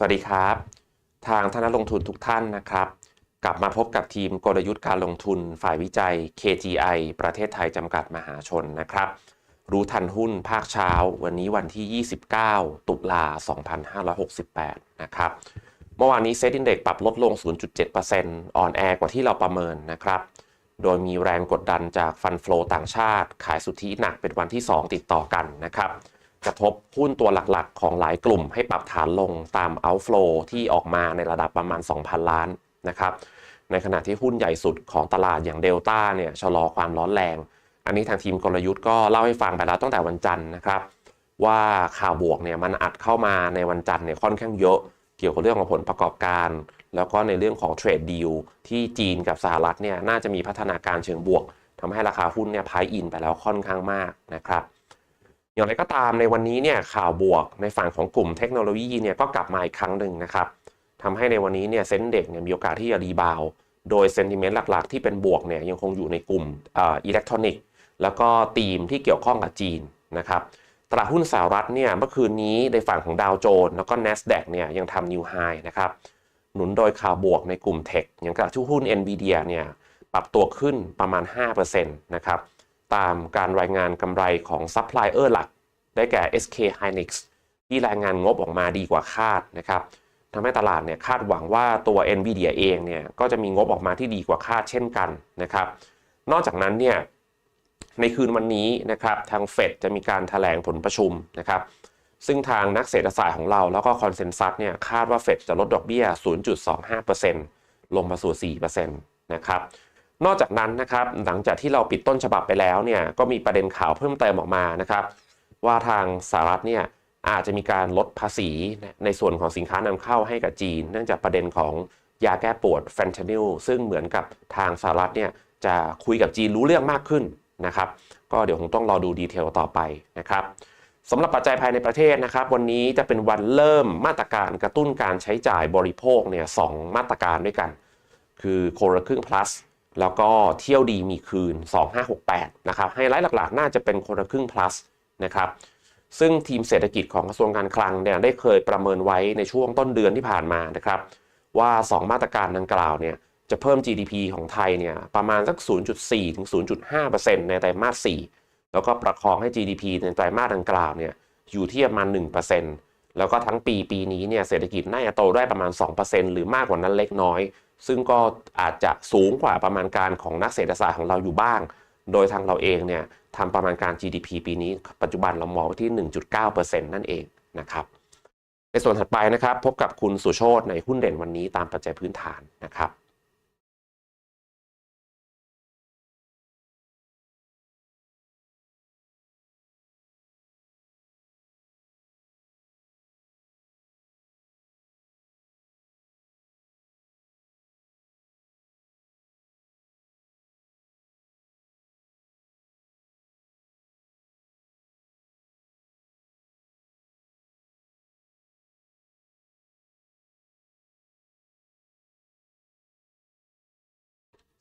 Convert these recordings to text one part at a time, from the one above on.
สวัสดีครับ ทางท่านนักลงทุนทุกท่านนะครับ กลับมาพบกับทีมกลยุทธ์การลงทุนฝ่ายวิจัย KGI ประเทศไทยจำกัดมหาชนนะครับ รู้ทันหุ้นภาคเช้า วันนี้วันที่ 29 ตุลา 2568 นะครับ เมื่อวานนี้เซ็ตอินเด็กปรับลดลง 0.7%อ่อนแอกว่าที่เราประเมินนะครับ โดยมีแรงกดดันจากฟันฟลอต่างชาติ ขายสุทธิหนักเป็นวันที่ 2 ติดต่อกันนะครับ ระทบหุ้นตัวหลักๆ ของหลายกลุ่มให้ปรับฐานลงตาม outflow ที่ออกมาในระดับประมาณ 2,000 ล้านนะครับ ในขณะที่หุ้นใหญ่สุดของตลาดอย่างเดลต้าเนี่ยชะลอความร้อนแรง อันนี้ทางทีมกลยุทธ์ก็เล่าให้ฟังไปแล้วตั้งแต่วันจันทร์นะครับ ว่าข่าวบวกเนี่ยมันอัดเข้ามาในวันจันทร์เนี่ยค่อนข้างเยอะเกี่ยวกับเรื่องของผลประกอบการ แล้วก็ในเรื่องของเทรดดีลที่จีนกับสหรัฐเนี่ยน่าจะมีพัฒนาการเชิงบวกทำให้ราคาหุ้นเนี่ยพายอินไปแล้วค่อนข้างมากนะครับ อย่างไรก็ตามในวันนี้เนี่ยข่าวบวกในฝั่งของกลุ่มเทคโนโลยีเนี่ยก็กลับมาอีกครั้งหนึ่งนะครับทำให้ในวันนี้เนี่ยเซ็นเด็กเนี่ยมีโอกาสที่จะรีบาวโดยเซนติเมนต์หลักๆ ที่เป็นบวกเนี่ยยังคงอยู่ในกลุ่มอิเล็กทรอนิกส์แล้วก็ธีมที่เกี่ยวข้องกับจีนนะครับตลาดหุ้นสหรัฐเนี่ยเมื่อคืนนี้ในฝั่งของดาวโจนส์แล้วก็ NASDAQ เนี่ยยังทำนิวไฮนะครับหนุนโดยข่าวบวกในกลุ่มเทคอย่างกับทุกหุ้น NVIDIA เนี่ยปรับตัวขึ้นประมาณ 5%นะครับ ตามการรายงานกำไรของซัพพลายเออร์หลัก ได้แก่ SK Hynix ที่รายงานงบออกมาดีกว่าคาดนะครับทำให้ตลาดเนี่ยคาดหวังว่าตัว NVIDIA เองเนี่ยก็จะมีงบออกมาที่ดีกว่าคาดเช่นกันนะครับ นอกจากนั้นเนี่ยในคืนวันนี้นะครับทางเฟดจะมีการถแถลงผลประชุมนะครับ ซึ่งทางนักเศรษฐศาสตร์ของเราแล้วก็คอนเซนแซสเนี่ยคาดว่าเฟดจะลดดอกเบี้ย 0.25%ลงมาสู่ 4%นะครับ นอกจากนั้นนะครับหลังจากที่เราปิดต้นฉบับไปแล้วเนี่ยก็มีประเด็นข่าวเพิ่มเติมออกมานะครับ ว่าทางสหรัฐเนี่ยอาจจะมีการลดภาษีในส่วนของสินค้านำเข้าให้กับจีน เนื่องจากประเด็นของยาแก้ปวดแฟนทานิลซึ่งเหมือนกับทางสหรัฐเนี่ยจะคุยกับจีนรู้เรื่องมากขึ้นนะครับก็เดี๋ยวคงต้องรอดูดีเทลต่อไปนะครับสำหรับปัจจัยภายในประเทศนะครับ วันนี้จะเป็นวันเริ่มมาตรการกระตุ้นการใช้จ่ายบริโภคเนี่ยสมาตรการด้วยกัน คือโคละครึ่ง plus แล้วก็เที่ยวดีมีคืน 2568 นะครับ ไฮไลท์หลักๆ น่าจะเป็นคนละครึ่ง plus นะครับ ซึ่งทีมเศรษฐกิจของกระทรวงการคลังเนี่ยได้เคยประเมินไว้ในช่วงต้นเดือนที่ผ่านมานะครับ ว่า 2 มาตรการดังกล่าวเนี่ยจะเพิ่ม GDP ของไทยเนี่ยประมาณสัก 0.4 ถึง 0.5%ในไตรมาส 4 แล้วก็ประคองให้ GDP ในไตรมาสดังกล่าวเนี่ยอยู่ที่ประมาณ 1%แล้วก็ทั้งปีปีนี้เนี่ยเศรษฐกิจน่าจะโตได้ประมาณ 2%หรือมากกว่านั้นเล็กน้อย ซึ่งก็อาจจะสูงกว่าประมาณการของนักเศรษฐศาสตร์ของเราอยู่บ้าง โดยทางเราเองเนี่ยทำประมาณการ GDP ปีนี้ ปัจจุบันเรามองที่ 1.9%นั่นเองนะครับ ในส่วนถัดไปนะครับ พบกับคุณสุโชตในหุ้นเด่นวันนี้ตามปัจจัยพื้นฐานนะครับ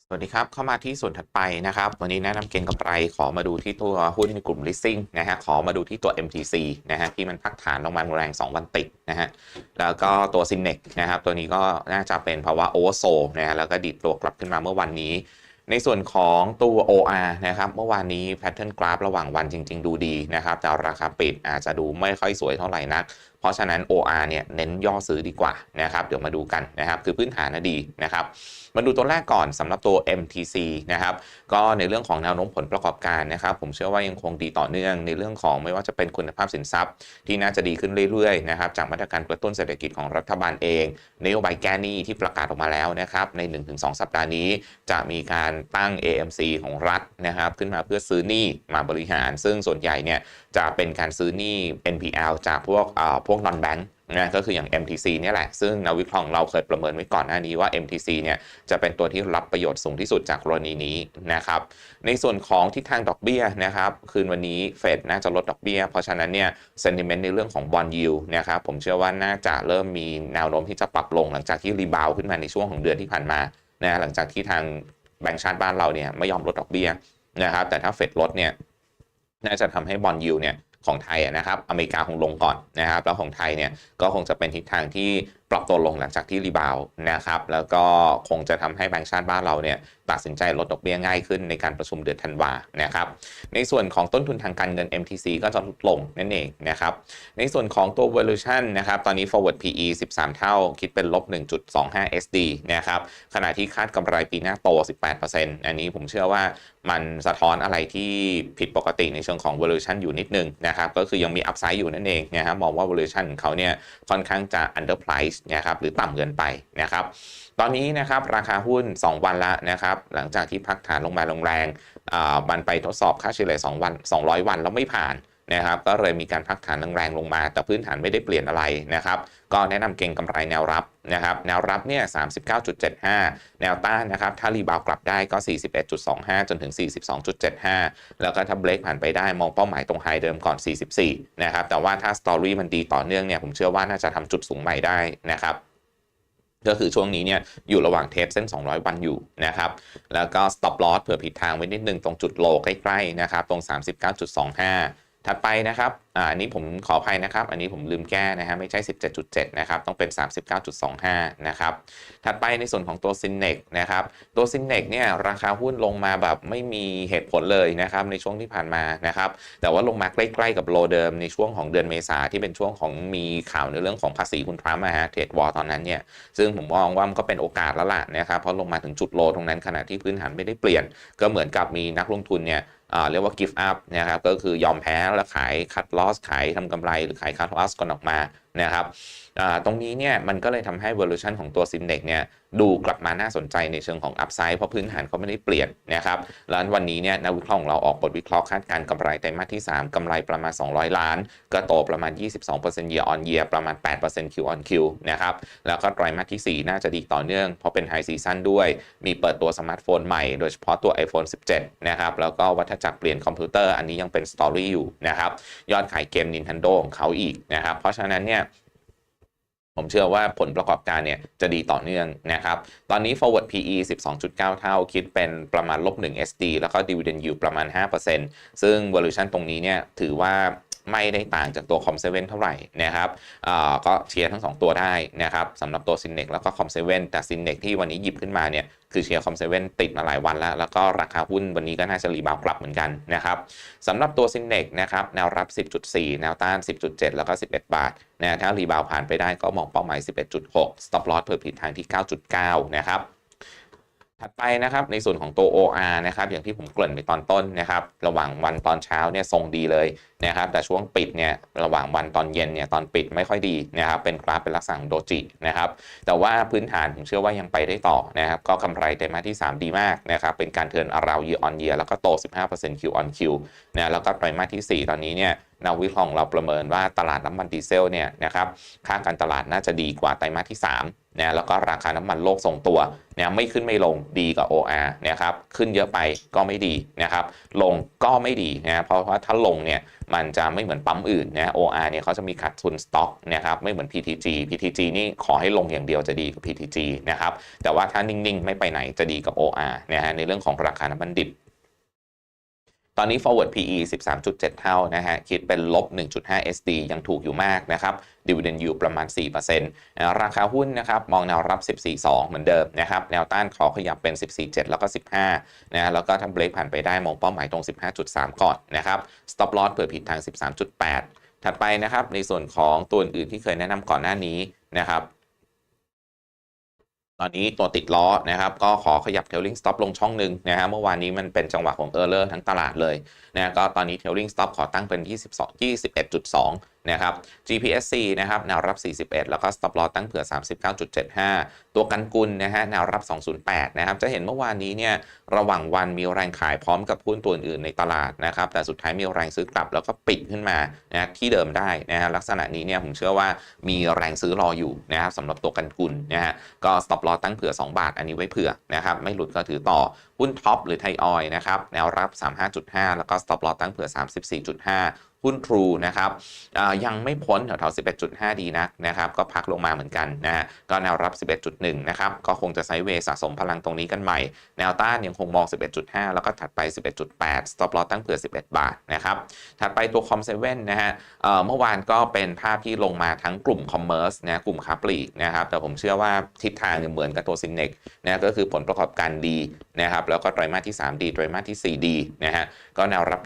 สวัสดีครับ เข้ามาที่ส่วนถัดไปนะครับ วันนี้แนะนำเก็งกำไร ขอมาดูที่ตัวหุ้นในกลุ่ม leasing นะฮะ ขอมาดูที่ตัว MTC นะฮะ ที่มันพักฐานลงมาแรง 2 วันติดนะฮะ แล้วก็ตัว s y n e x นะครับ ตัวนี้ก็น่าจะเป็นภาวะ oversold นะฮะ แล้วก็ดิดตัวกลับขึ้นมาเมื่อวันนี้ ในส่วนของตัว OR นะครับ เมื่อวานนี้ pattern graph ระหว่างวันจริง ๆ ดูดีนะครับ แต่ราคาปิดอาจจะดูไม่ค่อยสวยเท่าไหร่นักเพราะฉะนั้น OR เนี่ยเน้นย่อซื้อดีกว่านะครับเดี๋ยวมาดูกันนะครับคือพื้นฐานนะดีนะครับมาดูตัวแรกก่อนสำหรับตัว MTC นะครับก็ในเรื่องของแนวโน้มผลประกอบการนะครับผมเชื่อว่ายังคงดีต่อเนื่องในเรื่องของไม่ว่าจะเป็นคุณภาพสินทรัพย์ ที่น่าจะดีขึ้นเรื่อยๆนะครับจากมาตรการกระตุ้นเศรษฐกิจของรัฐบาลเองนโยบายแก้หนี้ที่ประกาศออกมาแล้วนะครับใน 1-2 สัปดาห์นี้ จะมีการตั้ง AMC ของรัฐนะครับขึ้นมาเพื่อซื้อหนี้มาบริหาร ซึ่งส่วนใหญ่เนี่ยจะเป็นการซื้อหนี้ NPL จากพวกพวก non bank นะก็คืออย่าง MTC เนี่ยแหละ ซึ่งนักวิเคราะห์เราเคยประเมินไว้ก่อนหน้านี้ว่า MTC เนี่ยจะเป็นตัวที่รับประโยชน์สูงที่สุดจากกรณีนี้นะครับ ในส่วนของทิศทางดอกเบี้ยนะครับ คืนวันนี้เฟดน่าจะลดดอกเบี้ย เพราะฉะนั้นเนี่ยเซนติเมนต์ในเรื่องของบอลยูนะครับผมเชื่อว่าน่าจะเริ่มมีแนวโน้มที่จะปรับลงหลังจากที่รีบาวขึ้นมาในช่วงของเดือนที่ผ่านมานะหลังจากที่ทางแบงก์ชาติบ้านเราเนี่ยไม่ยอมลดดอกเบี้ยนะครับแต่ถ้าเฟดลดเนี่ยน่าจะทำให้บอลยูเนี่ย ของไทยอะนะครับ อเมริกาคงลงก่อนนะครับ แล้วของไทยเนี่ยก็คงจะเป็นทิศทางที่ ปรับตัวลงหลังจากที่รีบาวนะครับแล้วก็คงจะทำให้แบงก์ชาติบ้านเราเนี่ยตัดสินใจลดดอกเบี้ยง่ายขึ้นในการประชุมเดือนธันวานะครับในส่วนของต้นทุนทางการเงิน MTC ก็จะลดลงนั่นเองนะครับในส่วนของตัว valuation นะครับตอนนี้ forward PE 13 เท่า คิดเป็นลบ 1.25 SD นะครับขณะที่คาดกำไรปีหน้าโต 18%อันนี้ผมเชื่อว่ามันสะท้อนอะไรที่ผิดปกติในเชิงของ valuation อยู่นิดนึงนะครับก็คือยังมี upside อยู่นั่นเองนะครับมองว่า valuation ของเขาเนี่ยค่อนข้างจะ underprice นะครับหรือต่ำเกินไปนะครับ ตอนนี้นะครับราคาหุ้น 2 วันละนะครับหลังจากที่พักฐานลงมาลงแรงมันไปทดสอบค่าเฉลี่ย2วัน 200 วันแล้วไม่ผ่าน นะครับก็เลยมีการพักฐานแรงๆลงมา แต่พื้นฐานไม่ได้เปลี่ยนอะไรนะครับก็แนะนำเก่งกำไรแนวรับนะครับแนวรับเนี่ย39.75 แนวต้านนะครับถ้ารีบาวกลับได้ก็ 41.25 จนถึง 42.75 แล้วก็ถ้าเบรกผ่านไปได้มองเป้าหมายตรงไฮเดิมก่อน 44 นะครับแต่ว่าถ้าสตอรี่มันดีต่อเนื่องเนี่ยผมเชื่อว่าน่าจะทำจุดสูงใหม่ได้นะครับก็คือช่วงนี้เนี่ยอยู่ระหว่างเทสเส้น 200 วันอยู่นะครับ แล้วก็ stop loss เผื่อผิดทางไว้นิดนึงตรงจุดโลใกล้ๆนะครับ ตรง 39.25 ถัดไปนะครับอ่าอันนี้ผมขออภัยนะครับ อันนี้ผมลืมแก้นะฮะไม่ใช่ 17.7 นะครับ ต้องเป็น 39.25 นะครับ ถัดไปในส่วนของตัว s y n e x นะครับ ตัว s y n e x เนี่ยราคาหุ้นลงมาแบบไม่มีเหตุผลเลยนะครับในช่วงที่ผ่านมานะครับ แต่ว่าลงมาใกล้ๆกับโลเดิมในช่วงของเดือนเมษาที่เป็นช่วงของมีข่าวในเรื่องของภาษีคุณทรัมป์นะฮะเทรดวอร์ตอนนั้นเนี่ย ซึ่งผมมองว่ามันก็เป็นโอกาสแล้วล่ะนะครับ เพราะลงมาถึงจุดโลตรงนั้นขณะที่พื้นฐานไม่ได้เปลี่ยน ก็เหมือนกับมีนักลงทุนเนี่ย เรียกว่า give up นะครับก็คือยอมแพ้แล้วขาย cut loss ขายทำกำไรหรือขาย cut loss ก่อนออกมา นะครับตรงนี้เนี่ยมันก็เลยทำให้ valuation ของตัว Synex เนี่ยดูกลับมาน่าสนใจในเชิงของ upside เพราะพื้นฐานเขาไม่ได้เปลี่ยนนะครับแล้ววันนี้เนี่ยนักวิเคราะห์ของเราออกบทวิเคราะห์คาดการกำไรไตรมาสที่ 3 กำไรประมาณ 200 ล้าน ก็โตประมาณ 22% year on year ประมาณ 8% Q on Q นะครับแล้วก็ไตรมาสที่ 4 น่าจะดีต่อเนื่อง เพราะเป็น High Season ด้วย มีเปิดตัวสมาร์ทโฟนใหม่ โดยเฉพาะตัว iPhone 17 นะครับแล้วก็วัฏจักรเปลี่ยนคอมพิวเตอร์อันนี้ยังเป็นสตอรี่อยู่นะครับยอดขายเกม Nintendo ของเขาอีกนะครับเพราะฉะนั้นเนี่ย ผมเชื่อว่าผลประกอบการเนี่ยจะดีต่อเนื่องนะครับ ตอนนี้ forward PE 12.9 เท่า คิดเป็นประมาณลบ1 SD แล้วก็ dividend yield ประมาณ 5%ซึ่ง valuation ตรงนี้เนี่ยถือว่า ไม่ได้ต่างจากตัว Com7 เว่นเท่าไหร่นะครับก็เชียร์ทั้ง 2 ตัวได้นะครับสำหรับตัว Synex แล้วก็ Com7 แต่ Synex ที่วันนี้หยิบขึ้นมาเนี่ยคือเชียร์ Com7 ติดมาหลายวันแล้ว แล้วก็ราคาหุ้นวันนี้ก็น่าจะรีบาวกลับเหมือนกันนะครับสำหรับตัว Synex นะครับแนวรับ 10.4 แนวต้าน 10.7 แล้วก็ 11 บาทนะถ้ารีบาวผ่านไปได้ก็มองเป้าหมาย 11.6 stop loss เพิ่มผิดทางที่ 9.9 นะครับ ถัดไปนะครับในส่วนของตัว OR นะครับอย่างที่ผมเกริ่นไปตอนต้นนะครับระหว่างวันตอนเช้าเนี่ยทรงดีเลยนะครับแต่ช่วงปิดเนี่ยระหว่างวันตอนเย็นเนี่ยตอนปิดไม่ค่อยดีนะครับเป็นกราฟเป็นลักษณะโดจินะครับแต่ว่าพื้นฐานผมเชื่อว่ายังไปได้ต่อนะครับก็กำไรไตรมาสที่ 3 ดีมากนะครับเป็นการเทิร์นอาราว year on year แล้วก็โต 15% Q on Q นะแล้วก็ไตรมาสที่ 4 ตอนนี้เนี่ยนักวิเคราะห์ของเราประเมินว่าตลาดน้ำมันดีเซลเนี่ยนะครับค่าการตลาดน่าจะดีกว่าไตรมาสที่3นะแล้วก็ราคาน้ำมันโลกทรงตัวนะไม่ขึ้นไม่ลงดีกว่า OR นะครับขึ้นเยอะไปก็ไม่ดีนะครับลงก็ไม่ดีนะเพราะว่าถ้าลงเนี่ยมันจะไม่เหมือนปั๊มอื่นนะ OR เนี่ยเขาจะมีขาดทุนสต็อกนะครับไม่เหมือน PTG PTG นี่ขอให้ลงอย่างเดียวจะดีกว่า PTG นะครับแต่ว่าถ้านิ่งๆ ไม่ไปไหนจะดีกับ OR นะฮะในเรื่องของราคาน้ำมันดิบ ตอนนี้ forward PE 13.7 เท่านะฮะ คิดเป็นลบ 1.5 SD ยังถูกอยู่มากนะครับ dividend yield ประมาณ 4%นะราคาหุ้นนะครับ มองแนวรับ 14.2 เหมือนเดิมนะครับ แนวต้านขอขยับเป็น 14.7 แล้วก็ 15 นะ แล้วก็ถ้าเบรกผ่านไปได้ มองเป้าหมายตรง 15.3 ก่อนนะครับ stop loss เผื่อผิดทาง 13.8 ถัดไปนะครับ ในส่วนของตัวอื่นที่เคยแนะนำก่อนหน้านี้นะครับ ตอนนี้ตัวติดล้อนะครับก็ขอขยับเทลลิงสต็อปลงช่องหนึ่งนะฮะเมื่อวานนี้มันเป็นจังหวะของเออร์เลอร์ทั้งตลาดเลยนะก็ตอนนี้เทลลิงสต็อปขอตั้งเป็น 22 21.2 นะครับ GPSC นะครับแนวรับ 41 แล้วก็ stop loss ตั้งเผื่อ 39.75 ตัวกันกุลนะฮะแนวรับ 208 นะครับ จะเห็นเมื่อวานนี้เนี่ยระหว่างวันมีแรงขายพร้อมกับหุ้นตัวอื่นในตลาดนะครับ แต่สุดท้ายมีแรงซื้อกลับแล้วก็ปิดขึ้นมานะที่เดิมได้นะฮะลักษณะนี้เนี่ยผมเชื่อว่ามีแรงซื้อรออยู่นะครับสำหรับตัวกันกุลนะฮะก็ stop loss ตั้งเผื่อ 2 บาท อันนี้ไว้เผื่อนะครับไม่หลุดก็ถือต่อหุ้นท็อปหรือไทยออยนะครับแนวรับ 35.5 แล้วก็ stop loss ตั้งเผื่อ 34.5 หุ้นทรูนะครับยังไม่พ้นแถวๆ11.5 ดีนักนะครับก็พักลงมาเหมือนกันนะฮะก็แนวรับ 11.1 นะครับก็คงจะไซด์เวสะสมพลังตรงนี้กันใหม่ แนวต้านยังคงมอง 11.5 แล้วก็ถัดไป 11.8 stop loss ตั้งเผื่อ 11 บาทนะครับถัดไปตัวคอมเซเว่นนะฮะเมื่อวานก็เป็นภาพที่ลงมาทั้งกลุ่มคอมเมอร์สนะกลุ่มค้าปลีกนะครับแต่ผมเชื่อว่าทิศทางเนี่ยเหมือนกับตัวซินเน็กนะก็คือผลประกอบการดีนะครับแล้วก็ไตรมาสที่ 3 ดีไตรมาสที่ 4 ดีนะฮะก็แนวรับ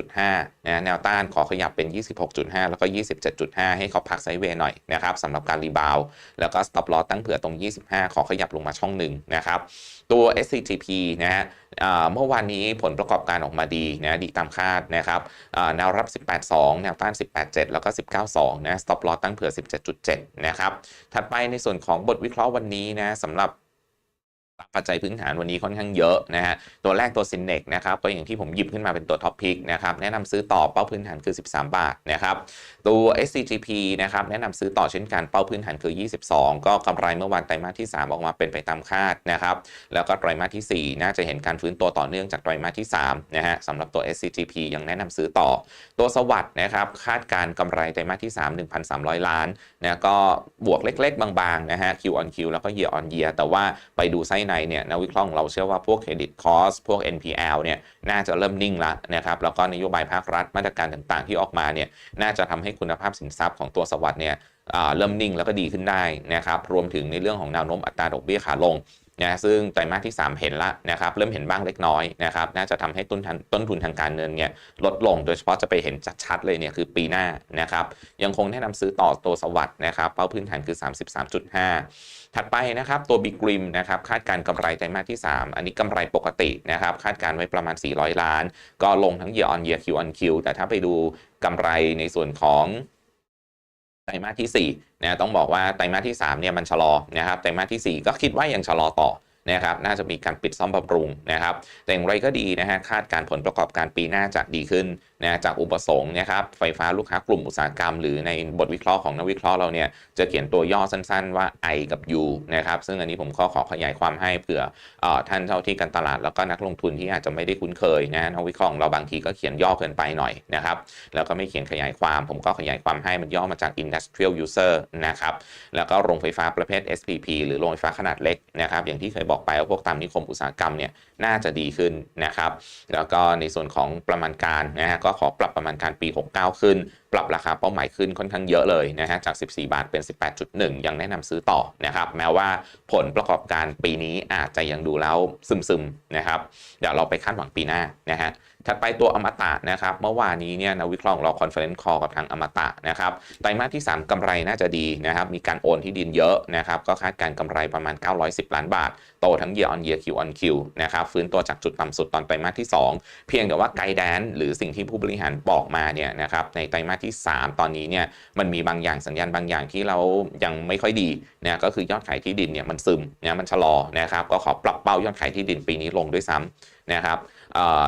25.5นะแนวต้านขอขยับเป็น 26.5 แล้วก็ 27.5 ให้เขาพักไซด์เวย์หน่อยนะครับสำหรับการรีบาวแล้วก็ stop loss ตั้งเผื่อตรง 25 ขอขยับลงมาช่องหนึ่งนะครับตัว SCTP นะฮะเมื่อวานนี้ผลประกอบการออกมาดีนะดีตามคาดนะครับแนวรับ 18.2 แนวต้าน 18.7 แล้วก็ 19.2 นะ stop loss ตั้งเผื่อ 17.7 นะครับ ถัดไปในส่วนของบทวิเคราะห์วันนี้นะสำหรับ ปัจจัยพื้นฐานวันนี้ค่อนข้างเยอะนะฮะ ตัวแรกตัวซินเนกนะครับก็อย่างที่ผมหยิบขึ้นมาเป็นตัวท็อปพิกนะครับ แนะนำซื้อต่อเป้าพื้นฐานคือ 13 บาทนะครับ ตัว SCGP นะครับแนะนำซื้อต่อเช่นกันเป้าพื้นฐานคือ 22 ก็กำไรเมื่อวันไตรมาสที่ 3 ออกมาเป็นไปตามคาดนะครับ แล้วก็ไตรมาสที่ 4 น่าจะเห็นการฟื้นตัวต่อเนื่องจากไตรมาสที่3นะฮะสำหรับตัว SCGP ยังแนะนำซื้อต่อ ตัวสวัสด์นะครับคาดการณ์กำไรไตรมาสที่ 3 1,300 ล้านนะก็บวกเล็ก ๆ บางๆนะฮะ Q on Q แล้วก็ Year on Year แต่ว่าไปดูไส้ในเนี่ยนักวิเคราะห์ของเราเชื่อว่าพวกเครดิตคอสพวก NPL เนี่ยน่าจะเริ่มนิ่งละนะครับแล้วก็นโยบายภาครัฐมาตรการต่างๆ ที่ออกมาเนี่ยน่าจะทำให้คุณภาพสินทรัพย์ของตัวสวัสด์เนี่ยเริ่มนิ่งแล้วก็ดีขึ้นได้นะครับรวมถึงในเรื่องของแนวโน้มอัตราดอกเบี้ยขาลง นะซึ่งไตรมาสที่ 3 เห็นละนะครับเริ่มเห็นบ้างเล็กน้อยนะครับน่าจะทำให้ต้นทุนต้นทุนทางการเงินเนี่ยลดลงโดยเฉพาะจะไปเห็นชัดๆเลยเนี่ยคือปีหน้านะครับยังคงแนะนำซื้อต่อตัวสวัสด์นะครับเป้าพื้นฐานคือ 33.5 ถัดไปนะครับตัว Big Rim นะครับคาดการณ์กำไรไตรมาสที่ 3 อันนี้กำไรปกตินะครับคาดการไว้ประมาณ 400 ล้าน ก็ลงทั้ง year on year Q on Q แต่ถ้าไปดูกำไรในส่วนของ ตรมาสที่4นะต้องบอกว่าไตรมาสที่3เนี่ยมันชะลอนะครับไตรมาสที่ 4 ก็คิดว่ายังชะลอต่อ นะครับน่าจะมีการปิดซ่อมบำรุงนะครับ แต่อย่างไรก็ดีนะฮะคาดการผลประกอบการปีหน้าจะดีขึ้นนะจากอุปสงค์นะครับไฟฟ้าลูกค้ากลุ่มอุตสาหกรรม หรือในบทวิเคราะห์ของนักวิเคราะห์เราเนี่ยจะเขียนตัวย่อสั้นๆว่า I กับ U นะครับซึ่งอันนี้ผมก็ขอขยายความให้เผื่อออท่านเจ้าที่การตลาดแล้วก็นักลงทุนที่อาจจะไม่ได้คุ้นเคยนะนักวิเคราะห์ของเราบางทีก็เขียนย่อเกินไปหน่อยนะครับแล้วก็ไม่เขียนขยายความ ผมก็ขยายความให้มันย่อมาจาก Industrial User นะครับแล้วก็โรงไฟฟ้าประเภท SPP หรือโรงไฟฟ้าขนาดเล็กนะครับอย่างที่เคยบอกไปว่าพวกตามนิคมอุตสาหกรรมเนี่ยน่าจะดีขึ้นนะครับ แล้วก็ในส่วนของประมาณการนะฮะก็ขอปรับประมาณการปี 69 ขึ้น ปรับราคาเป้าหมายขึ้นค่อนข้างเยอะเลยนะฮะจาก 14 บาทเป็น 18.1 ยังแนะนำซื้อต่อนะครับ แม้ว่าผลประกอบการปีนี้อาจจะยังดูแล้วซึมๆนะครับ เดี๋ยวเราไปคาดหวังปีหน้านะฮะ ถัดไปตัวอมตะนะครับ เมื่อวานนี้เนี่ยนักวิเคราะห์ของเราคอนเฟอเรนซ์คอกับทางอมตะนะครับไตรมาสที่ 3กำไรน่าจะดีนะครับ มีการโอนที่ดินเยอะนะครับ ก็คาดการกำไรประมาณ 910 ล้านบาท โตทั้ง year on year Q on Q นะครับ ฟื้นตัวจากจุดต่ำสุดตอนไตรมาสที่ 2 เพียงแต่ว่าไกด์แดนหรือสิ่งที่ผู้บริหารบอกมาเนี่ยนะครับ ในไตรมาสที่ 3 ตอนนี้เนี่ย มันมีบางอย่างสัญญาณบางอย่างที่เรายังไม่ค่อยดีนะก็คือยอดขายที่ดินเนี่ยมันซึมนะมันชะลอนะครับ ก็ขอปรับเป้ายอดขายที่ดินปีนี้ลงด้วยซ้ำนะครับ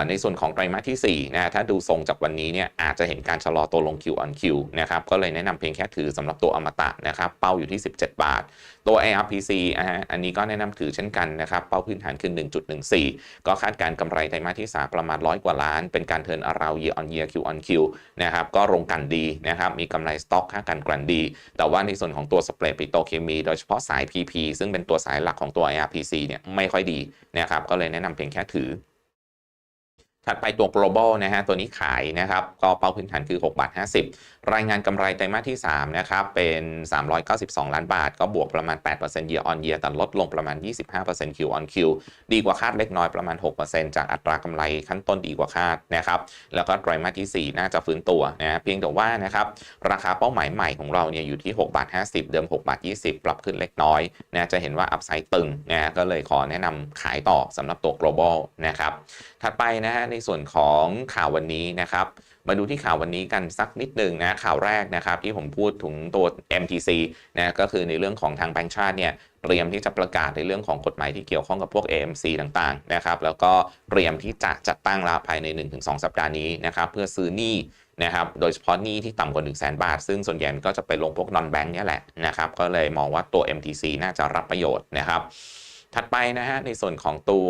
ในส่วนของไตรมาสที่4นะถ้าดูทรงจากวันนี้เนี่ยอาจจะเห็นการชะลอตัวลง Q on Q นะครับก็เลยแนะนำเพียงแค่ถือสำหรับตัวอมตะนะครับเป้าอยู่ที่ 17 บาท ตัว ARPC อะฮะอันนี้ก็แนะนำถือเช่นกันนะครับเป้าพื้นฐานคือ 1.14 ก็คาดการกำไรไตรมาสที่ 3 ประมาณร้อยกว่าล้าน เป็นการเทิร์นอาราว year on year Q on Q นะครับก็ลงกันดีนะครับมีกำไรสต็อกค่ากันกลั่นดี แต่ว่าในส่วนของตัวสเปรดปิโตเคมี โดยเฉพาะสาย PP ซึ่งเป็นตัวสายหลักของตัว ARPC เนี่ยไม่ค่อยดีนะครับก็เลยแนะนำเพียงแค่ถือ ถัดไปตัว global นะฮะตัวนี้ขายนะครับก็เป้าพื้นฐานคือ 6 บาท 50 รายงานกำไรไตรมาสที่ 3 นะครับเป็น 392 ล้านบาท ก็บวกประมาณ 8% year on year แต่ลดลงประมาณ 25% Q on Q ดีกว่าคาดเล็กน้อยประมาณ 6%จากอัตรากำไรขั้นต้นดีกว่าคาดนะครับแล้วก็ไตรมาสที่ 4 น่าจะฟื้นตัวนะฮะเพียงแต่ว่านะครับราคาเป้าหมายใหม่ของเราเนี่ยอยู่ที่ 6 บาท 50 เดิม 6 บาท 20 ปรับขึ้นเล็กน้อยนะจะเห็นว่าอัพไซด์ตึงนะก็เลยขอแนะนำขายต่อสำหรับตัว global นะครับ ถัดไปนะฮะในส่วนของข่าววันนี้นะครับ มาดูที่ข่าววันนี้กันสักนิดหนึ่งนะข่าวแรกนะครับ ที่ผมพูดถึงตัว MTC นะก็คือในเรื่องของทางแบงก์ชาติเนี่ยเตรียมที่จะประกาศในเรื่องของกฎหมายที่เกี่ยวข้องกับพวก AMC ต่างๆนะครับแล้วก็เตรียมที่จะจัดตั้งแล้วภายใน 1-2 สัปดาห์นี้นะครับเพื่อซื้อหนี้นะครับ โดยเฉพาะหนี้ที่ต่ำกว่า 1 0 0 0 0แบาท ซึ่งส่วนใหญ่ก็จะไปลงพวก non bank เนี่ยแหละนะครับ ก็เลยมองว่าตัว MTC น่าจะรับประโยชน์นะครับ ถัดไปนะฮะในส่วนของตัว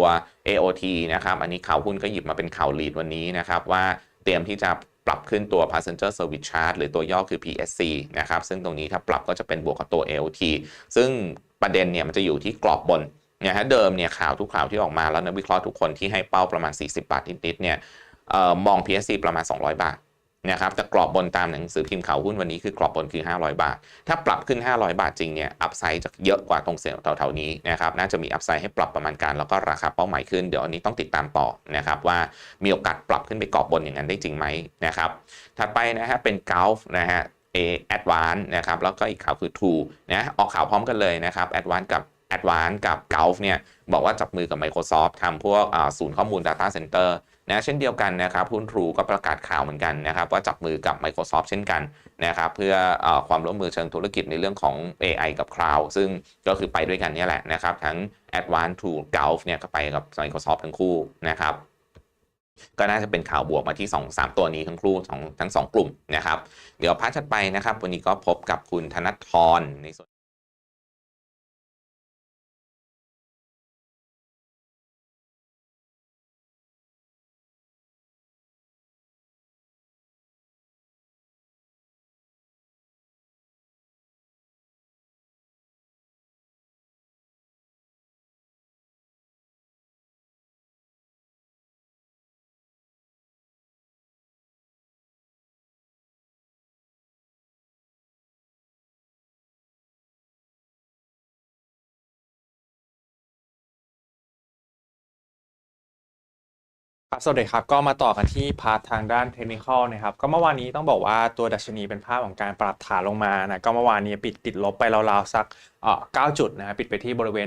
AOT นะครับ อันนี้ข่าวหุ้นก็หยิบมาเป็นข่าวลีดวันนี้นะครับว่าเตรียมที่จะปรับขึ้นตัว passenger service charge หรือตัวย่อคือ PSC นะครับ ซึ่งตรงนี้ถ้าปรับก็จะเป็นบวกกับตัว AOT ซึ่งประเด็นเนี่ยมันจะอยู่ที่กรอบบนนะฮะเดิมเนี่ยข่าวทุกข่าวที่ออกมาแล้วนักวิเคราะห์ทุกคนที่ให้เป้าประมาณ 40 บาทนิดๆเนี่ยออมอง PSC ประมาณ 200 บาท นะครับแต่กรอบบนตามหนังสือพิมพ์ข่าวหุ้นวันนี้คือกรอบบนคือ 500 บาท ถ้าปรับขึ้น 500 บาทจริงเนี่ยอัพไซด์จะเยอะกว่าตรงเสียแถวๆนี้นะครับน่าจะมีอัพไซด์ให้ปรับประมาณการแล้วก็ราคาเป้าหมายขึ้นเดี๋ยวอันนี้ต้องติดตามต่อนะครับว่ามีโอกาสปรับขึ้นไปกรอบบนอย่างนั้นได้จริงไหมนะครับถัดไปนะฮะเป็นก u ลฟ์นะฮะ A Advance นะครับแล้วก็อีกข่าวคือ True นะออกข่าวพร้อมกันเลยนะครับ Advance กับ Advance กับ Gulf เนี่ยบอกว่าจับมือกับ Microsoft ทำพวกศูนย์ข้อมูล Data Center นะเช่นเดียวกันนะครับหุ้น True ก็ประกาศข่าวเหมือนกันนะครับว่าจับมือกับ Microsoft เช่นกันนะครับเพื่ออความร่วมมือเชิงธุรกิจในเรื่องของ AI กับ Cloud ซึ่งก็คือไปด้วยกันนี่แหละนะครับทั้ง Advance True Gulf เนี่ยก็ไปกับ Microsoft ทั้งคู่นะครับก็น่าจะเป็นข่าวบวกมาที่ 2 3 ตัวนี้ทั้งคู่ของทั้ง 2 กลุ่มนะครับ เดี๋ยวพาร์ทถัดไปนะครับ วันนี้ก็พบกับคุณธนทรในส่วน ครับสวัสดีครับ ก็มาต่อกันที่พาร์ททางด้านเทคนิคอลนะครับ ก็เมื่อวานนี้ต้องบอกว่าตัวดัชนีเป็นภาพของการปรับฐานลงมานะ ก็เมื่อวานนี้ปิดติดลบไปราวๆสักเอ่อ9จุดนะครับปิดไปที่บริเวณ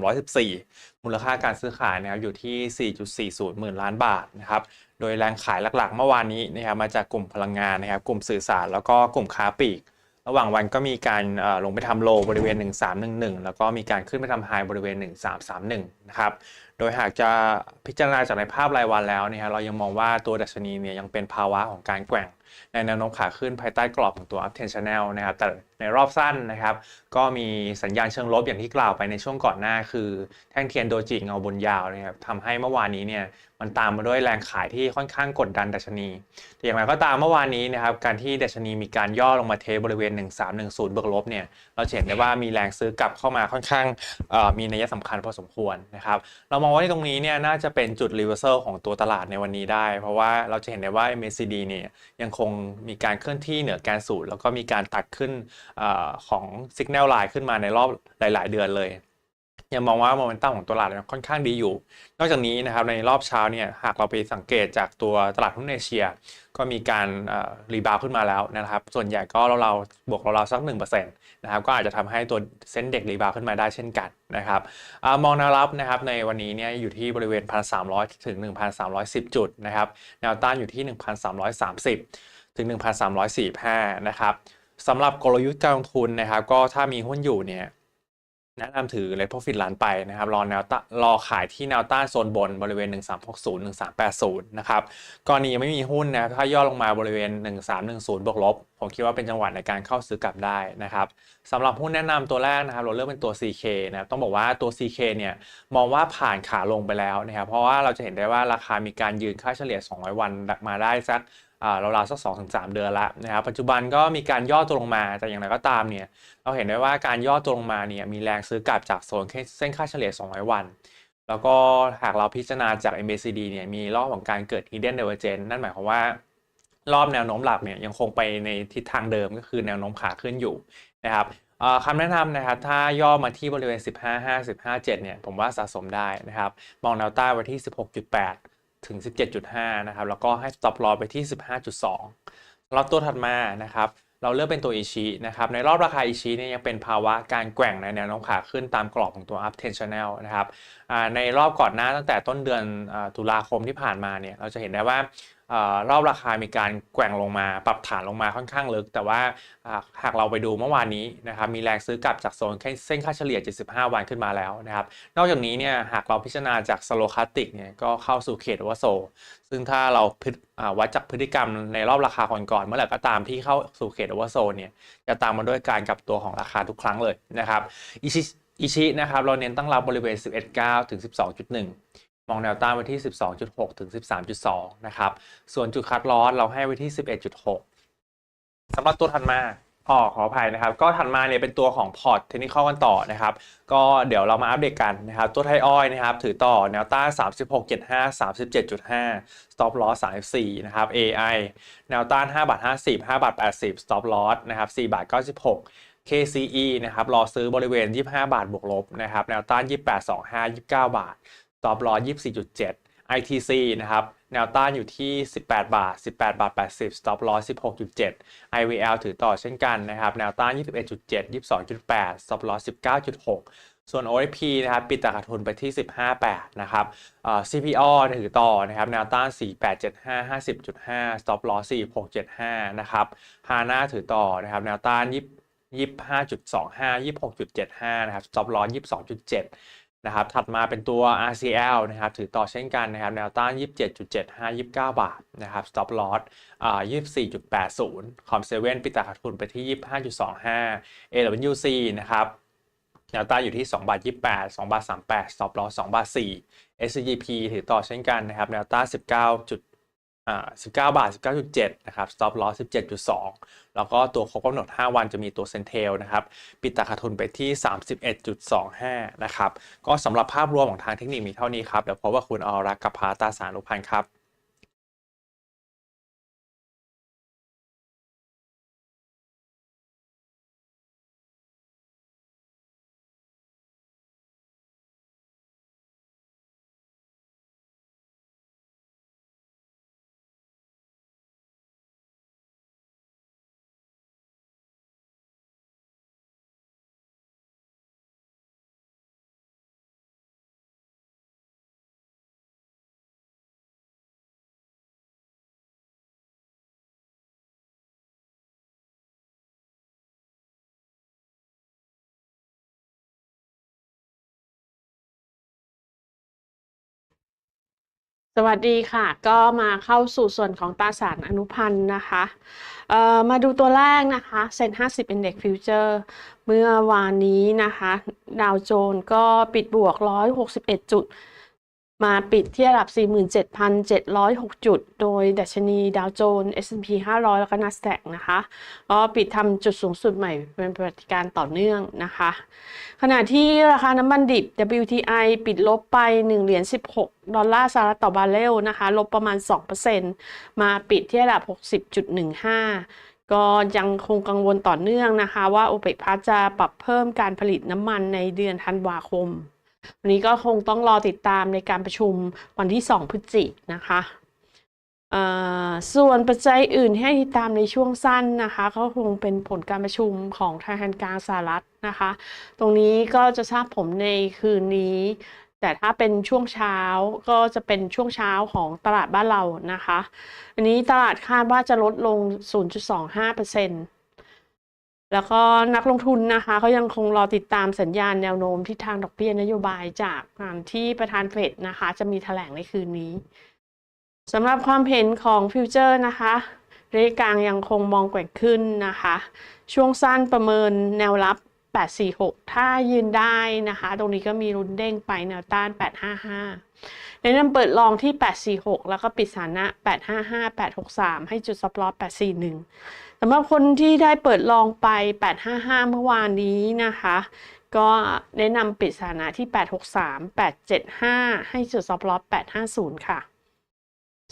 1,314 มูลค่าการซื้อขายนะครับอยู่ที่ 4.40 หมื่นล้านบาทนะครับ โดยแรงขายหลักๆ เมื่อวานนี้นะครับมาจากกลุ่มพลังงานนะครับ กลุ่มสื่อสาร แล้วก็กลุ่มค้าปลีก ระหว่างวันก็มีการลงไปทำโลบริเวณ 1311 แล้วก็มีการขึ้นไปทำไฮบริเวณ 1331 นะครับ โดยหากจะพิจารณาจากในภาพรายวันแล้วเนี่ยเรายังมองว่าตัวดัชนีเนี่ยยังเป็นภาวะของการแกว่ง ในแนวโน้มขาขึ้นภายใต้กรอบของตัว up trend channel นะครับ แต่ในรอบสั้นนะครับ ก็มีสัญญาณเชิงลบอย่างที่กล่าวไปในช่วงก่อนหน้า คือแท่งเทียนโดจิเงาบนยาวนะครับทำให้เมื่อวานนี้เนี่ย มันตามมาด้วยแรงขายที่ค่อนข้างกดดันดัชนี แต่อย่างไรก็ตามเมื่อวานนี้นะครับการที่ดัชนีมีการย่อลงมาเทบริเวณ 1310บวกลบเนี่ยเราเห็นได้ว่ามีแรงซื้อกลับเข้ามาค่อนข้างมีนัยสำคัญพอสมควรนะครับเรามองว่าในตรงนี้เนี่ยน่าจะเป็นจุด reversal ของตัวตลาดในวันนี้ได้ เพราะว่าเราจะเห็นได้ว่า MACD เนี่ยยังคงมีการเคลื่อนที่เหนือแกนสูตรแล้วก็มีการตัดขึ้นออของ signal line ขึ้นมาในรอบหลาย ๆ เดือนเลย ยังมองว่าโมเมนตัมของตลาดเนี่ยค่อนข้างดีอยู่ นอกจากนี้นะครับในรอบเช้าเนี่ยหากเราไปสังเกตจากตัวตลาดหุ้นเอเชีย ก็มีการรีบาวขึ้นมาแล้วนะครับ ส่วนใหญ่ก็เราๆบวกเราๆสัก1%นะครับก็อาจจะทำให้ตัวเส้นเด็กรีบาวขึ้นมาได้เช่นกันนะครับอมองแนวรับนะครับในวันนี้เนี่ยอยู่ที่บริเวณ 1,300 ถึง 1,310 จุดนะครับแนวต้านอยู่ที่ 1,330 ถึง 1,345 นะครับสำหรับกลยุทธ์การลงทุนนะครับก็ถ้ามีหุ้นอยู่เนี่ย แนะนำถือ Red Profit ล้านไปนะครับรอแนวต้านรอขายที่แนวต้านโซนบนบริเวณ 1360 1380 นะครับกรณียังไม่มีหุ้นนะถ้าย่อลงมาบริเวณ 1310 บวกลบ ผมคิดว่าเป็นจังหวะในการเข้าซื้อกลับได้นะครับสำหรับหุ้นแนะนำตัวแรกนะครับเราเลือกเป็นตัว CK นะครับต้องบอกว่าตัว CK เนี่ยมองว่าผ่านขาลงไปแล้วนะครับเพราะว่าเราจะเห็นได้ว่าราคามีการยืนค่าเฉลี่ย 200 วันมาได้สัก ราวๆสัก2-3ถึงสามเดือนละนะครับปัจจุบันก็มีการย่อตัวลงมาแต่อย่างไรก็ตามเนี่ยเราเห็นได้ว่าการย่อตัวลงมาเนี่ยมีแรงซื้อกลับจากโซนเส้นค่าเฉลี่ย 200 วัน แล้วก็หากเราพิจารณาจาก MACD เนี่ยมีรอบของการเกิด hidden divergence นั่นหมายความว่ารอบแนวโน้มหลักเนี่ยยังคงไปในทิศทางเดิมก็คือแนวโน้มขาขึ้นอยู่นะครับคำแนะนำนะครับถ้าย่อมาที่บริเวณ 15.5 15.7เนี่ยผมว่าสะสมได้นะครับ มองแนวต้านไว้ที่ 16.8 ถึง 17.5 นะครับ แล้วก็ให้ stop loss ไปที่ 15.2รอบตัวถัดมานะครับ เราเลือกเป็นตัวอิชินะครับ ในรอบราคาอิชิเนี่ยยังเป็นภาวะการแกว่งในแนวโน้มขาขึ้นตามกรอบของตัว up trend channel นะครับ ในรอบก่อนหน้าตั้งแต่ต้นเดือนตุลาคมที่ผ่านมาเนี่ยเราจะเห็นได้ว่ารอบราคามีการแกว่งลงมาปรับฐานลงมาค่อนข้างลึก แต่ว่าหากเราไปดูเมื่อวานนี้นะครับมีแรงซื้อกลับจากโซนเส้นค่าเฉลี่ย 75 วันขึ้นมาแล้วนะครับนอกจากนี้เนี่ยหากเราพิจารณาจากสโลคาติกเนี่ยก็เข้าสู่เขตวัโซ ซึ่งถ้าเราพิจอ่าวัดจากพฤติกรรมในรอบราคาก่อนๆเมื่อไหร่ก็ตามที่เข้าสู่เขตวัโซเนี่ยจะตามมาด้วยการกลับตัวของราคาทุกครั้งเลยนะครับ อิชินะครับเราเน้นตั้งรับบริเวณ 11.9 ถึง 12.1 มองแนวต้านไว้ที่ 12.6 ถึง 13.2 นะครับ ส่วนจุดคัดลอสเราให้ไว้ที่ 11.6 สำหรับตัวถัดมาอ๋อขออภัยนะครับ ก็ถัดมาเนี่ยเป็นตัวของพอร์ตเทคนิคกันต่อนะครับ ก็เดี๋ยวเรามาอัปเดตกันนะครับ ตัวไทยอ้อยนะครับ ถือต่อแนวต้าน 36.75 37.5 stop loss 34 นะครับ AI แนวต้าน 5 บาท 50 5 บาท 80 stop loss นะครับ 4 บาท 96 KCE นะครับรอซื้อบริเวณ 25 บาทบวกลบนะครับแนวต้าน 28.25 29 บาท stop loss 24.7 ITC นะครับแนวต้านอยู่ที่ 18 บาท 18 บาท 80 stop loss 16.7 IVL ถือต่อเช่นกันนะครับแนวต้าน 21.7 22.8 stop loss 19.6 ส่วน OIP นะครับปิดตลาดทุนไปที่ 15.8 นะครับ CPO ถือต่อนะครับแนวต้าน 48.75 50.5 stop loss 46.75 นะครับ HANA ถือต่อนะครับแนวต้าน20 25.25 26.75 นะครับ stop loss 22.7 นะครับ ถัดมาเป็นตัว RCL นะครับ ถือต่อเช่นกันนะครับ แนวต้าน 27.75 29 บาทนะครับ stop loss 24.80 com 7ปิดตลาดทุนไปที่ 25.25 AWC นะครับแนวต้านอยู่ที่ 2 บาท 28 2 บาท 38 stop loss 2 บาท 4 SCGP ถือต่อเช่นกันนะครับ แนวต้าน19จุดอ่า 19 บาท 19.7 นะครับ stop loss 17.2 แล้วก็ตัวครบกำหนด 5 วันจะมีตัวเซนเทลนะครับ ปิดตาขาดทุนไปที่ 31.25 นะครับ ก็สำหรับภาพรวมของทางเทคนิคมีเท่านี้ครับ เดี๋ยวพบว่าคุณอรักกับพาตาสารุพันธ์ครับ สวัสดีค่ะ ก็มาเข้าสู่ส่วนของตราสารอนุพันธ์นะคะมาดูตัวแรกนะคะเซ็น50 Index Future เมื่อวานนี้นะคะ ดาวโจนส์ก็ปิดบวก 161 จุด มาปิดที่ระดับ 47,706 จุด โดยดัชนีดาวโจนส์ S&P 500 แล้วก็ NASDAQ นะคะ ก็ปิดทำจุดสูงสุดใหม่เป็นประวัติการต่อเนื่องนะคะ ขณะที่ราคาน้ำมันดิบ WTI ปิดลบไป 1 เหรียญ 16 ดอลลาร์สหรัฐต่อบาร์เรลนะคะ ลบประมาณ 2%มาปิดที่ระดับ 60.15ก็ยังคงกังวลต่อเนื่องนะคะ ว่า OPEC Plus จะปรับเพิ่มการผลิตน้ำมันในเดือนธันวาคม วันนี้ก็คงต้องรอติดตามในการประชุมวันที่ 2 พฤศจิกนะคะส่วนปัจจัยอื่นให้ติดตามในช่วงสั้นนะคะก็คงเป็นผลการประชุมของธนาคารกลางสหรัฐนะคะ ตรงนี้ก็จะทราบผมในคืนนี้ แต่ถ้าเป็นช่วงเช้าก็จะเป็นช่วงเช้าของตลาดบ้านเรานะคะ อันนี้ตลาดคาดว่าจะลดลง 0.25% แล้วก็นักลงทุนนะคะก็ยังคงรอติดตามสัญญาณแนวโน้มทิศทางดอกเบี้ยนโยบายจากการที่ประธานเฟดนะคะ จะมีแถลงในคืนนี้สำหรับความเห็นของฟิวเจอร์นะคะระยะกลางยังคงมองแกว่งขึ้นนะคะ ช่วงสั้นประเมินแนวรับ 846 ถ้ายืนได้นะคะ ตรงนี้ก็มีรุนเด้งไปแนวต้าน 855แนะนำเปิดลองที่ 846 แล้วก็ปิดสถานะ 855 863 ให้จุดซับลอส841 สำหรับคนที่ได้เปิดลองไป 855 เมื่อวานนี้นะคะ ก็แนะนำปิดสถานะที่ 863 875 ให้จุดซับล็อต850 ค่ะ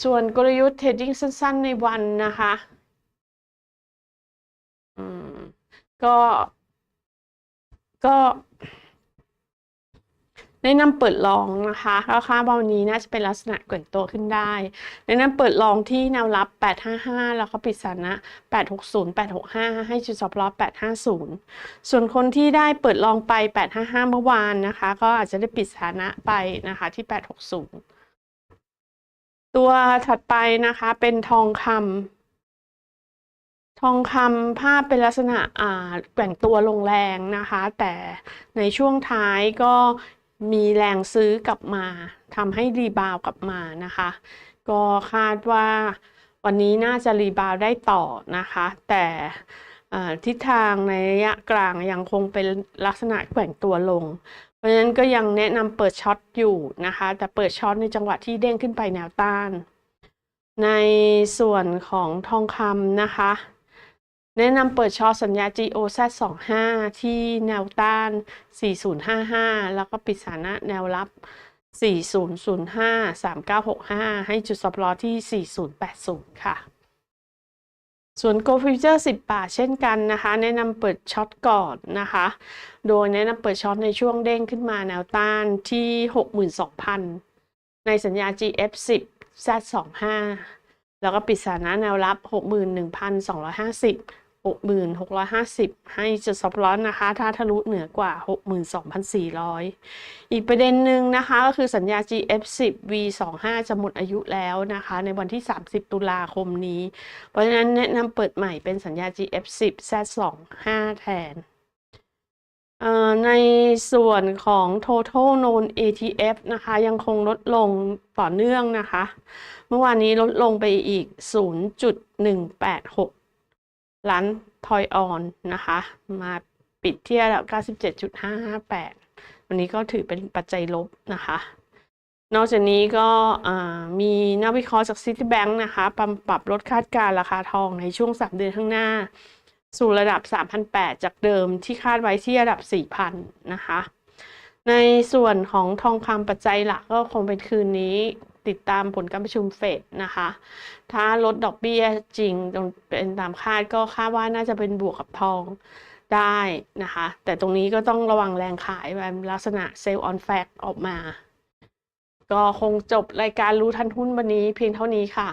ส่วนกลยุทธ์เทรดดิ้งสั้นๆ ในวันนะคะอืมก็ก็ แนะนำเปิดลองนะคะราคาวันนี้น่าจะเป็นลักษณะแกว่งตัวขึ้นได้แนะนำเปิดลองที่แนวรับ 855 แล้วก็ปิดสถานะ 860 865 ให้จุด stop loss 850 ส่วนคนที่ได้เปิดลองไป 855 เมื่อวานนะคะ ก็อาจจะได้ปิดสถานะไปนะคะที่ 860 ตัวถัดไปนะคะเป็นทองคำทองคำภาพเป็นลักษณะแกว่งตัวลงแรงนะคะ แต่ในช่วงท้ายก็ มีแรงซื้อกลับมาทำให้รีบาวกลับมานะคะ ก็คาดว่าวันนี้น่าจะรีบาวได้ต่อนะคะ แต่ทิศทางในระยะกลางยังคงเป็นลักษณะแกว่งตัวลง เพราะฉะนั้นก็ยังแนะนำเปิดช็อตอยู่นะคะ แต่เปิดช็อตในจังหวะที่เด้งขึ้นไปแนวต้าน ในส่วนของทองคำนะคะ แนะนำเปิดช็อตสัญญา GOZ25 ที่แนวต้าน 4055 แล้วก็ปิดสถานะแนวรับ 4005 3965 ให้จุด stop loss ที่ 4080 ค่ะ ส่วน Go Future 10 บาทเช่นกันนะคะ แนะนำเปิดช็อตก่อนนะคะ โดยแนะนำเปิดช็อตในช่วงเด้งขึ้นมาแนวต้านที่ 62,000 ในสัญญา GF10 Z25 แล้วก็ปิดสถานะแนวรับ 61,250 6,650 ให้จุดซับลอสนะคะ ถ้าทะลุเหนือกว่า 62,400 อีกประเด็นหนึ่งนะคะ ก็คือสัญญา GF10 V25 จะหมดอายุแล้วนะคะ ในวันที่ 30 ตุลาคมนี้ เพราะฉะนั้นแนะนำเปิดใหม่เป็นสัญญา GF10 Z25 แทนในส่วนของ total known ATF นะคะ ยังคงลดลงต่อเนื่องนะคะ เมื่อวานนี้ลดลงไปอีก 0.186 ล้านทอยออนนะคะ มาปิดที่ระดับ 97.558 วันนี้ก็ถือเป็นปัจจัยลบนะคะ นอกจากนี้ก็มีนักวิเคราะห์จาก Citibank นะคะปรับปรับลดคาดการราคาทองในช่วง 3 เดือนข้างหน้า สู่ระดับ 3,800 จากเดิมที่คาดไว้ที่ระดับ 4,000 นะคะ ในส่วนของทองคำปัจจัยหลักก็คงเป็นคืนนี้ ติดตามผลการประชุมเฟดนะคะ ถ้าลดดอกเบี้ยจริงเป็นตามคาดก็คาดว่าน่าจะเป็นบวกกับทองได้นะคะ แต่ตรงนี้ก็ต้องระวังแรงขายแบบลักษณะเซลล์ออนแฟกออกมา ก็คงจบรายการรู้ทันหุ้นวันนี้เพียงเท่านี้ค่ะ